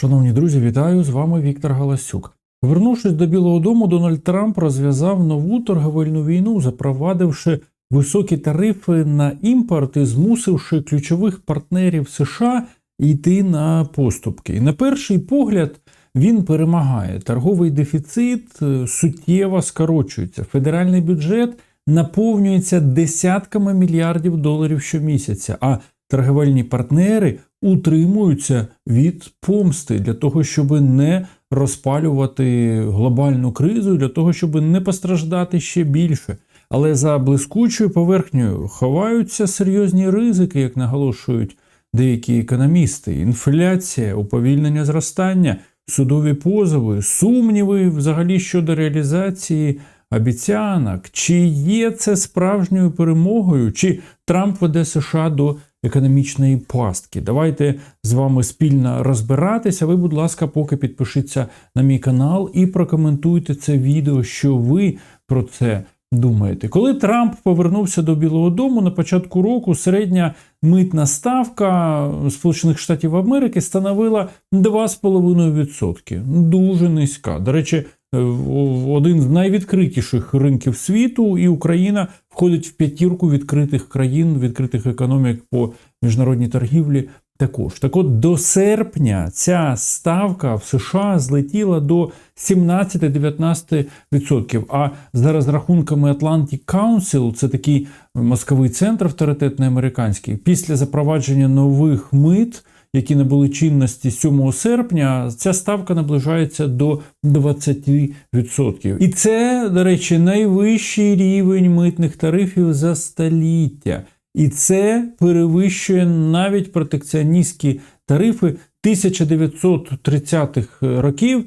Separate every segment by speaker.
Speaker 1: Шановні друзі, вітаю! З вами Віктор Галасюк. Повернувшись до Білого Дому, Дональд Трамп розв'язав нову торговельну війну, запровадивши високі тарифи на імпорт і змусивши ключових партнерів США йти на поступки. І на перший погляд він перемагає. Торговий дефіцит е, суттєво скорочується. Федеральний бюджет наповнюється десятками мільярдів доларів щомісяця. А торговельні партнери утримуються від помсти для того, щоб не розпалювати глобальну кризу, для того, щоб не постраждати ще більше. Але за блискучою поверхнею ховаються серйозні ризики, як наголошують деякі економісти: інфляція, уповільнення зростання, судові позови, сумніви взагалі щодо реалізації обіцянок. Чи є це справжньою перемогою, чи Трамп веде США до економічної пастки? Давайте з вами спільно розбиратися. Ви, будь ласка, поки підпишіться на мій канал і прокоментуйте це відео, що ви про це. Думаєте, коли Трамп повернувся до Білого Дому на початку року, середня митна ставка Сполучених Штатів Америки становила 2,5%. Дуже низька. До речі, один з найвідкритіших ринків світу, і Україна входить в п'ятірку відкритих країн, відкритих економік по міжнародній торгівлі. Також так, от до серпня ця ставка в США злетіла до 17-19%. А за розрахунками Atlantic Council, це такий мозковий центр авторитетний американський, після запровадження нових мит, які набули чинності 7 серпня, ця ставка наближається до 20%. І це, до речі, найвищий рівень митних тарифів за століття. І це перевищує навіть протекціоністські тарифи 1930-х років,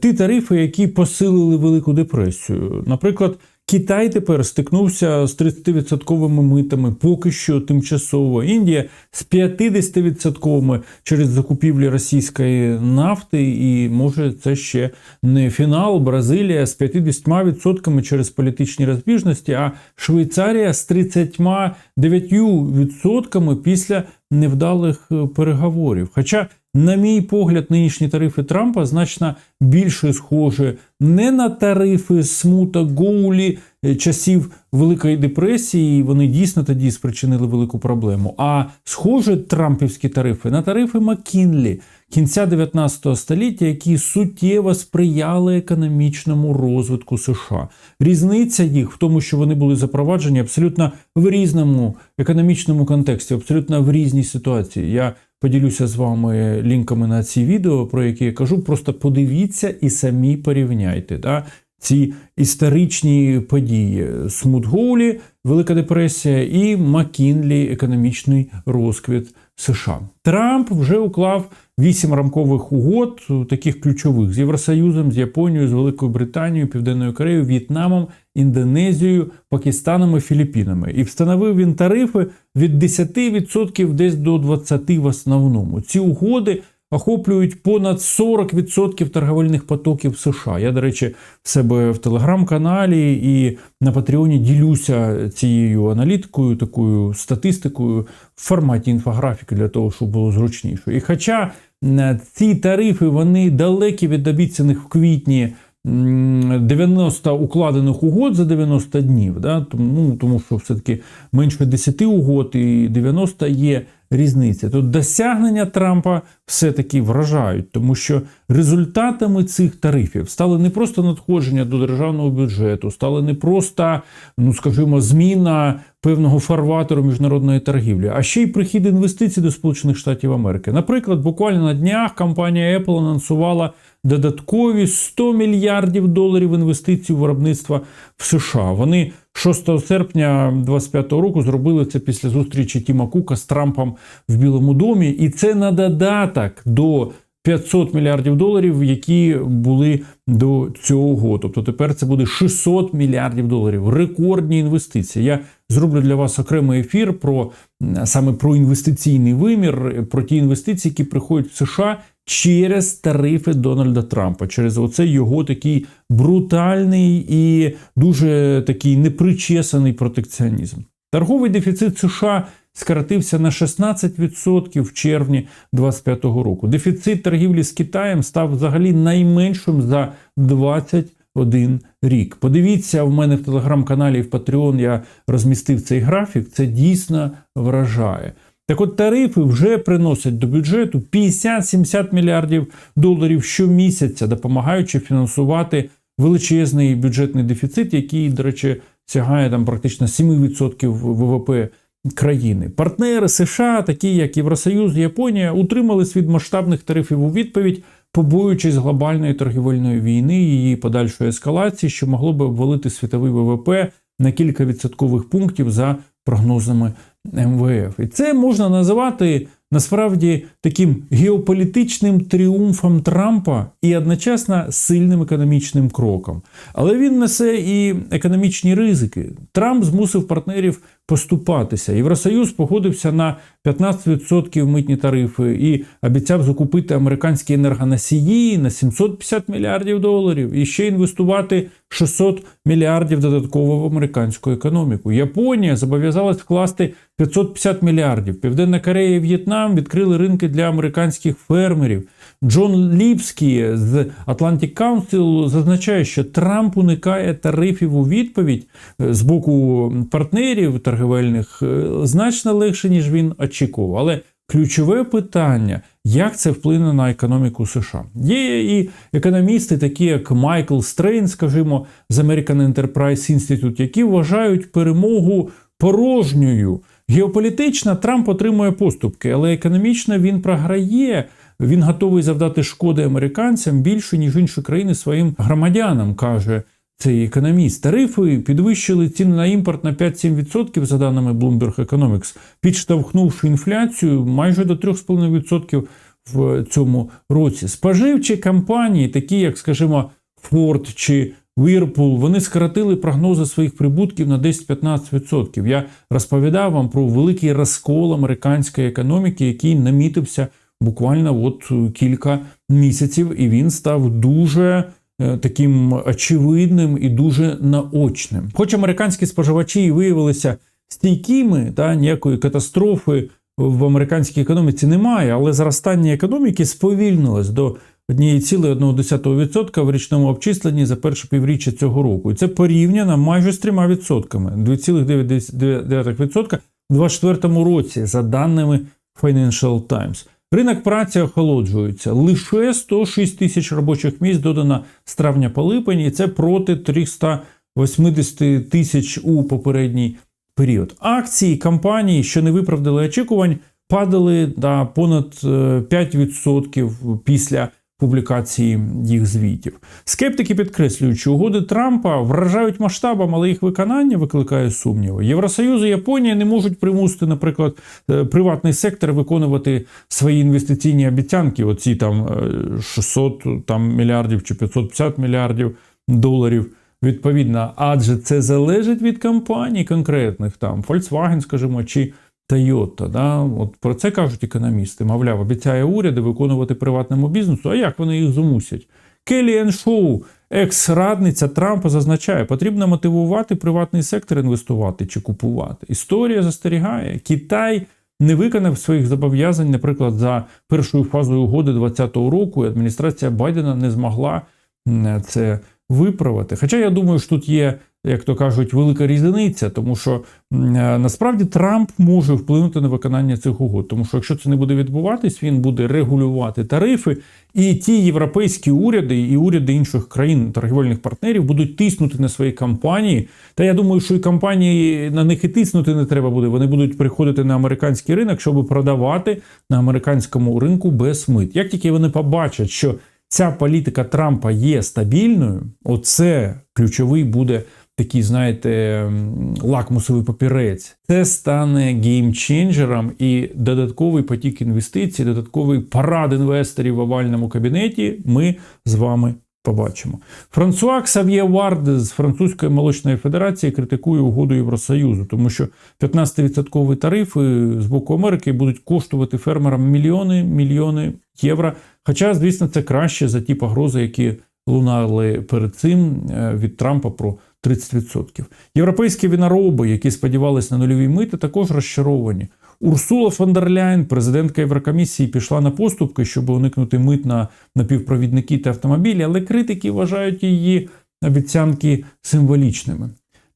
Speaker 1: ті тарифи, які посилили Велику депресію. Наприклад, Китай тепер стикнувся з 30-відсотковими митами, поки що тимчасово. Індія з 50-відсотковими через закупівлі російської нафти, і може це ще не фінал. Бразилія з 50% через політичні розбіжності, а Швейцарія з 39% після невдалих переговорів. Хоча на мій погляд, нинішні тарифи Трампа значно більше схожі не на тарифи смута Гоулі часів Великої депресії. Вони дійсно тоді спричинили велику проблему. А схожі трампівські тарифи на тарифи Маккінлі кінця 19 століття, які суттєво сприяли економічному розвитку США. Різниця їх в тому, що вони були запроваджені абсолютно в різному економічному контексті, абсолютно в різній ситуації. Я Поділюся з вами лінками на ці відео, про які я кажу. Просто подивіться і самі порівняйте да, ці історичні події: Смутгоулі, Велика депресія і Маккінлі, економічний розквіт США. Трамп вже уклав вісім рамкових угод, таких ключових з Євросоюзом, з Японією, з Великою Британією, Південною Кореєю, В'єтнамом, Індонезією, Пакистаном і Філіппінами. І встановив він тарифи від 10% десь до 20% в основному. Ці угоди охоплюють понад 40% торговельних потоків США. Я, до речі, в себе в телеграм-каналі і на Патреоні ділюся цією аналітикою, такою статистикою в форматі інфографіки для того, щоб було зручніше. І хоча ці тарифи вони далекі від обіцяних в квітні. 90 укладених угод за 90 днів, да? тому, ну, тому що все-таки менше 10 угод і 90 є різниця. Тут досягнення Трампа все-таки вражають, тому що результатами цих тарифів стали не просто надходження до державного бюджету, стали не просто, ну скажімо, зміна певного фарватеру міжнародної торгівлі, а ще й прихід інвестицій до Сполучених Штатів Америки. Наприклад, буквально на днях компанія Apple анонсувала додаткові 100 мільярдів доларів інвестицій у виробництва в США. Вони 6 серпня 2025 року зробили це після зустрічі Тіма Кука з Трампом в Білому домі, і це на додаток до 500 мільярдів доларів, які були до цього. Тобто тепер це буде 600 мільярдів доларів. Рекордні інвестиції. Я зроблю для вас окремий ефір про саме про інвестиційний вимір, про ті інвестиції, які приходять в США через тарифи Дональда Трампа, через оцей його такий брутальний і дуже такий непричесаний протекціонізм. Торговий дефіцит США скоротився на 16% в червні 2025 року. Дефіцит торгівлі з Китаєм став взагалі найменшим за 21 рік. Подивіться, в мене в телеграм-каналі в Patreon я розмістив цей графік. Це дійсно вражає. Так от тарифи вже приносять до бюджету 50-70 мільярдів доларів щомісяця, допомагаючи фінансувати величезний бюджетний дефіцит, який, до речі, сягає там практично 7% ВВП країни. Партнери США, такі як Євросоюз, Японія, утримались від масштабних тарифів у відповідь, побоюючись глобальної торгівельної війни її подальшої ескалації, що могло би обвалити світовий ВВП на кілька відсоткових пунктів за прогнозами МВФ. І це можна називати насправді таким геополітичним тріумфом Трампа і одночасно сильним економічним кроком. Але він несе і економічні ризики. Трамп змусив партнерів поступатися. Євросоюз погодився на 15% митні тарифи і обіцяв закупити американські енергоносії на 750 мільярдів доларів і ще інвестувати 600 мільярдів додатково в американську економіку. Японія зобов'язалась вкласти 550 мільярдів. Південна Корея і В'єтнам відкрили ринки для американських фермерів. Джон Ліпський з Atlantic Council зазначає, що Трамп уникає тарифів у відповідь е, з боку партнерів торгівельних е, значно легше, ніж він очікував. Але ключове питання, як це вплине на економіку США. Є і економісти, такі як Майкл Стрейн, скажімо, з American Enterprise Institute, які вважають перемогу порожньою. Геополітично Трамп отримує поступки, але економічно він програє. Він готовий завдати шкоди американцям більше, ніж інші країни своїм громадянам, каже цей економіст. Тарифи підвищили ціни на імпорт на 5-7% за даними Bloomberg Economics, підштовхнувши інфляцію майже до 3,5% в цьому році. Споживчі компанії, такі як, скажімо, Ford чи Whirlpool, вони скоротили прогнози своїх прибутків на 10-15%. Я розповідав вам про великий розкол американської економіки, який намітився буквально от кілька місяців, і він став дуже таким очевидним і дуже наочним. Хоч американські споживачі і виявилися стійкими, та ніякої катастрофи в американській економіці немає, але зростання економіки сповільнилось до 1,1% в річному обчисленні за перше півріччя цього року. І це порівняно майже з 3%, 2,9% у 2024 році, за даними Financial Times. Ринок праці охолоджується. Лише 106 тисяч робочих місць додано з травня по липень, і це проти 380 тисяч у попередній період. Акції компаній, що не виправдали очікувань, падали на понад 5% після публікації їх звітів. Скептики підкреслюють, що угоди Трампа вражають масштабом, але їх виконання викликає сумніви. Євросоюз і Японія не можуть примусити, наприклад, е, приватний сектор виконувати свої інвестиційні обіцянки. Оці там 600 там, мільярдів чи 550 мільярдів доларів. Відповідно, адже це залежить від компаній конкретних, там Volkswagen, скажімо, чи Toyota. Да? От Про це кажуть економісти. Мовляв, обіцяє уряди виконувати приватному бізнесу, а як вони їх змусять? Келіан Шоу, екс-радниця Трампа, зазначає, потрібно мотивувати приватний сектор інвестувати чи купувати. Історія застерігає, Китай. Не виконав своїх зобов'язань, наприклад, за першою фазою угоди 2020 року, і адміністрація Байдена не змогла це виправити. Хоча я думаю, що тут є, як то кажуть, велика різниця, тому що е, насправді Трамп може вплинути на виконання цих угод. Тому що якщо це не буде відбуватись, він буде регулювати тарифи, і ті європейські уряди і уряди інших країн торгівельних партнерів будуть тиснути на свої компанії. Та я думаю, що і компанії на них і тиснути не треба буде. Вони будуть приходити на американський ринок, щоб продавати на американському ринку без мит. Як тільки вони побачать, що ця політика Трампа є стабільною, оце ключовий буде такий, знаєте, лакмусовий папірець. Це стане геймченджером і додатковий потік інвестицій, додатковий парад інвесторів в овальному кабінеті. Ми з вами. Побачимо. Франсуа Ксав'є Вард з Французької молочної федерації критикує угоду Євросоюзу, тому що 15% тарифи з боку Америки будуть коштувати фермерам мільйони мільйони євро. Хоча, звісно, це краще за ті погрози, які лунали перед цим е, від Трампа про 30%. Європейські винороби, які сподівалися на нульові мити, також розчаровані. Урсула фон дер Ляйн, президентка Єврокомісії, пішла на поступки, щоб уникнути мит на напівпровідники та автомобілі, але критики вважають її обіцянки символічними.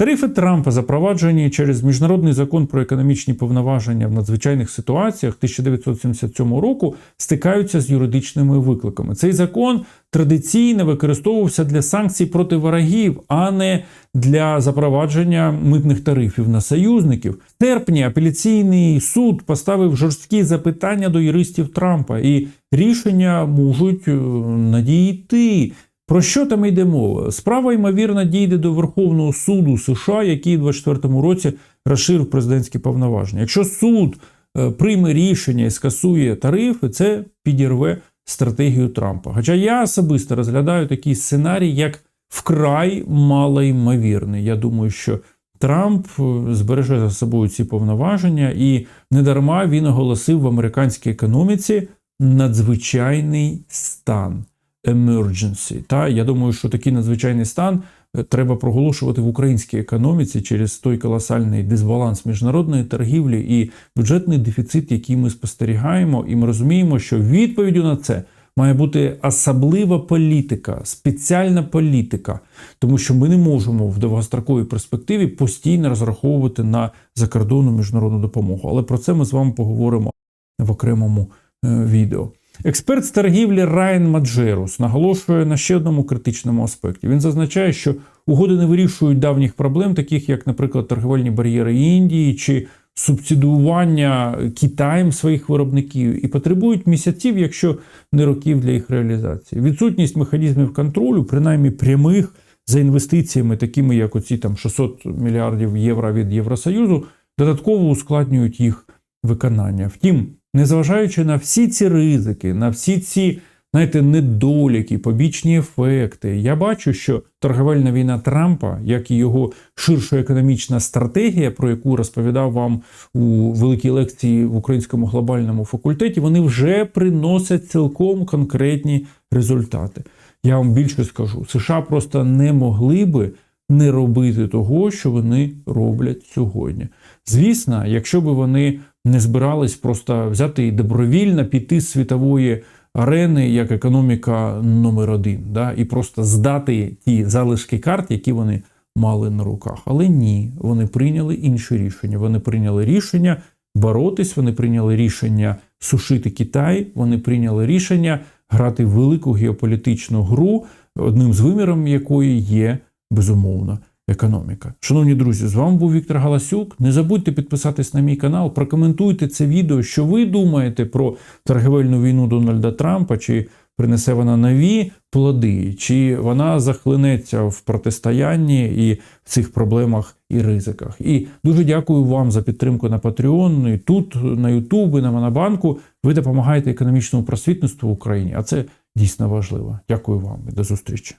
Speaker 1: Тарифи Трампа, запроваджені через міжнародний закон про економічні повноваження в надзвичайних ситуаціях 1977 року, стикаються з юридичними викликами. Цей закон традиційно використовувався для санкцій проти ворогів, а не для запровадження митних тарифів на союзників. В серпні апеляційний суд поставив жорсткі запитання до юристів Трампа, і рішення можуть е, надійти. Про що там йде мова? Справа, ймовірно, дійде до Верховного суду США, який у 2024 році розширив президентські повноваження. Якщо суд е, прийме рішення і скасує тарифи, це підірве стратегію Трампа. Хоча я особисто розглядаю такий сценарій як вкрай малоймовірний. Я думаю, що Трамп е, збереже за собою ці повноваження, і недарма він оголосив в американській економіці надзвичайний стан emergency. Та я думаю, що такий надзвичайний стан е, треба проголошувати в українській економіці через той колосальний дисбаланс міжнародної торгівлі і бюджетний дефіцит, який ми спостерігаємо, і ми розуміємо, що відповіддю на це. Має бути особлива політика, спеціальна політика, тому що ми не можемо в довгостроковій перспективі постійно розраховувати на закордонну міжнародну допомогу. Але про це ми з вами поговоримо в окремому е, відео. Експерт з торгівлі Райан Маджерус наголошує на ще одному критичному аспекті. Він зазначає, що угоди не вирішують давніх проблем, таких як, наприклад, торговельні бар'єри Індії чи субсидіювання Китаєм своїх виробників, і потребують місяців, якщо не років для їх реалізації. Відсутність механізмів контролю, принаймні прямих за інвестиціями, такими як оці там 600 мільярдів євро від Євросоюзу, додатково ускладнюють їх виконання. Втім, незважаючи на всі ці ризики, на всі ці знаєте, недоліки, побічні ефекти, я бачу, що торговельна війна Трампа, як і його ширша економічна стратегія, про яку розповідав вам у великій лекції в українському глобальному факультеті, вони вже приносять цілком конкретні результати. Я вам більше скажу, США просто не могли би не робити того, що вони роблять сьогодні. Звісно, якщо б вони не збирались просто взяти і добровільно піти з світової арени як економіка номер один, да, і просто здати ті залишки карт, які вони мали на руках. Але ні, вони прийняли інші рішення. Вони прийняли рішення боротись, вони прийняли рішення сушити Китай, вони прийняли рішення грати велику геополітичну гру, одним з виміром якої є безумовно економіка. Шановні друзі, з вами був Віктор Галасюк. Не забудьте підписатись на мій канал, прокоментуйте це відео, що ви думаєте про торгівельну війну Дональда Трампа, чи принесе вона нові плоди, чи вона захлинеться в протистоянні і в цих проблемах і ризиках. І дуже дякую вам за підтримку на Patreon, і тут, на YouTube, і на Монобанку. Ви допомагаєте економічному просвітництву в Україні, а це дійсно важливо. Дякую вам і до зустрічі.